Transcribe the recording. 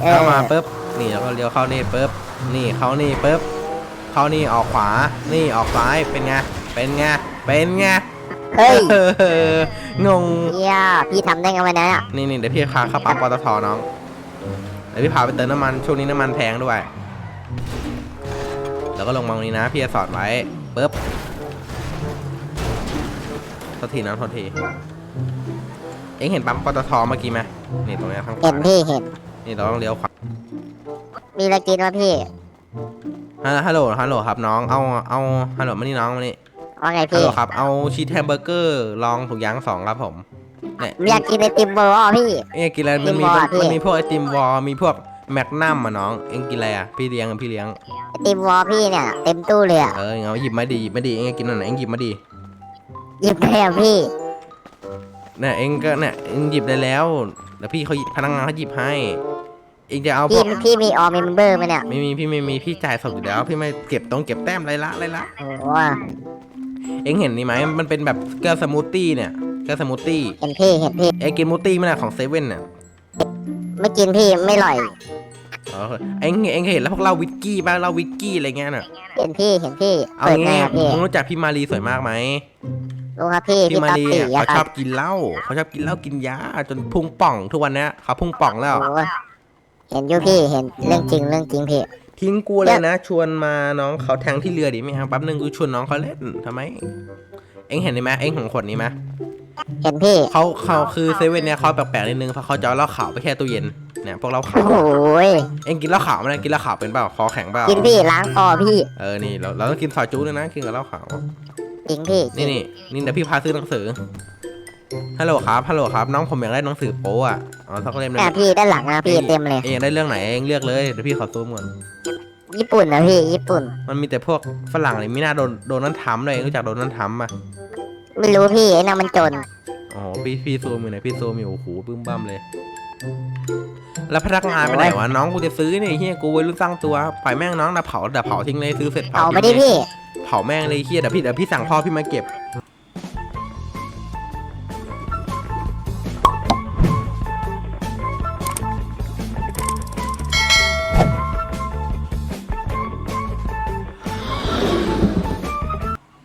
เออเข้ามาปุ๊บนี่แล้วก็เลี้ยวเข้านี่ปุ๊บนี่เข้านี่ปุ๊บเข้านี่ออกขวา นี่ออกซ้ายเป็นไงเป็นไงเป็นไงเฮ้ยเอองงเฮียพี่ทำได้ไงวันนั้นอะนี่นี่เดี๋ยวพี่พาเข้าปั๊มปตทน้องเดี๋ยวพี่พาไปเติมน้ำมันช่วงนี้น้ำมันแพงด้วย แล้วก็ลงมาตรงนี้นะ พี่จะสอนไว้ปุ๊บโทษทีนะโทษที เอ็งเห็นปั๊มปตทเมื่อกี้ไหมนี่ตรงเนี้ยข้างขเห็วานพี่เห็น นี่เราต้องเลี้ยวขวามีอะไรกินวะพี่ฮัลฮัลโหลฮัลโหลครับน้องเอาเอาฮัลโหลมานี่น้องมานี่ว่าไงฮัลพี่โหลครับเอาชีสแฮมเบอร์เกอร์ลองถูกยั้งสองครับผมเนี่ยอยากกินไอติมเบอร์วอพี่เอ็งกินอะไรมันมีไอติมวอลพี่ มันมีพวกไอติมวอลมีพวกแมกนัมอะน้องเอ็งกินอะไรอะพี่เลี้ยงอะพี่เลี้ยงไอติมวอพี่เนี่ยเต็มตู้เลยอะเออเอาหยิบมาดีหยิบมาดีเอ็งกินอันไหนเอ็งหยิบมาดีหยิบได้อะพี่เนี่ยเอ็งก็เนี่ยเอ็งหยิบได้แล้ว เดี๋ยวพี่เขาพนักงานเขาหยิบให้ เอ็งจะเอาพพี่วกพี่มีออมเมมเบอร์ไหมเนี่ยไม่มีพี่ไม่มีพี่จ่ายสดอยู่แล้วพี่ไม่เก็บต้องเก็บแต้มไรละไรละ โอ้โหเอ็งเห็นนี่ไหมมันเป็นแบบแก้วสมูทตี้เนี่ยแก้วสมูทตี้เห็นพี่เห็นพี่เอ็งกินสมูทตี้ไหมนะของเซเว่นเนี่ยไม่กินพี่ไม่อร่อยอ๋อเอ็งเอ็งเห็นแล้วพวกเราวิสกี้บ้างเราวิสกี้อะไรเงี้ยน่ะเห็นพี่เห็นพี่เอาเปิดไงงี้อะพี่มึงรู้จักพี่มารีสวยมากไหม รู้ครับพี่พี่พี่มาตัดรีตีอะอะเขาคชรัอบบกินเหล้าเขาชอบกินเหล้ากินยาจนพุงป่องทุกวันเนี้ยเขาพุงป่องแล้ว โอ้โหเห็นอยู่พี่เห็นเรื่องจริงเรื่องจริงพี่ ทิ้งกูเลยนะ ชวนมาน้องเขาแทงที่เรือดิไหมครับแป๊บนึงกูชวนน้องเขาเล่นทำไม เอ็งเห็นไหมเอ็งของขวดนี้ไหมเห็นพี่เขาเขาคือเซเว่นเนี่ยเขาแปลกๆนิดนึงเพราะเขาจะเอาเหล้าขาวไปแค่ตู้เย็นเนี่ยพวกเหล้าขาโอ้วโหยเอ็งกินเหล้าขาวไหมกินเหล้าขาวเป็นเปล่าคอแข็งเปล่ากินพี่ล้างคอพี่เออนี่เราเราต้องกินซอยจู้ด้วยนะกินกับเหล้าขาว จริงพี่นี่นี่นี่เดี๋ยวพี่พาซื้อหนังสือฮัลโหลครับฮัลโหลครับ น้องผมอยากได้หนังสือโป๊อะอ๋อสักเล่มหนึแม่งพี่ด้านหลังนะพี่เต็มเลย เองอยากได้เรื่องไหนเองเลือกเลยเดี๋ยวพี่ขอซูมก่อนญี่ปุ่นนะพี่ญี่ปุ่น มันมีแต่พวกฝรั่งเลยไม่น่าโดนโดนนั้นทำเลยเองรู้จักโดนนั้นทำป่ะไม่รู้พี่ไอ้นั่นมันจนอ๋อพี่พี่ซูมอยู่ไหนพี่ซูมอยู่โอ้โหบึ้มบั้มเลย แล้วพนักงานไปไหนวะน้องกูจะซื้อเนี่ยเฮียกูไว้รุ่นสร้างตัวปล่อยแม่งน้องนะเผาเดี๋ยวเผาทิ้งเลยซื้อเสร็จเอาทิ้งไม่ได้เลยพี่ เผาแม่งเลยเฮียเดี๋ยวพี่เดี๋ยวพี่สั่งพ่อพี่มาเก็บ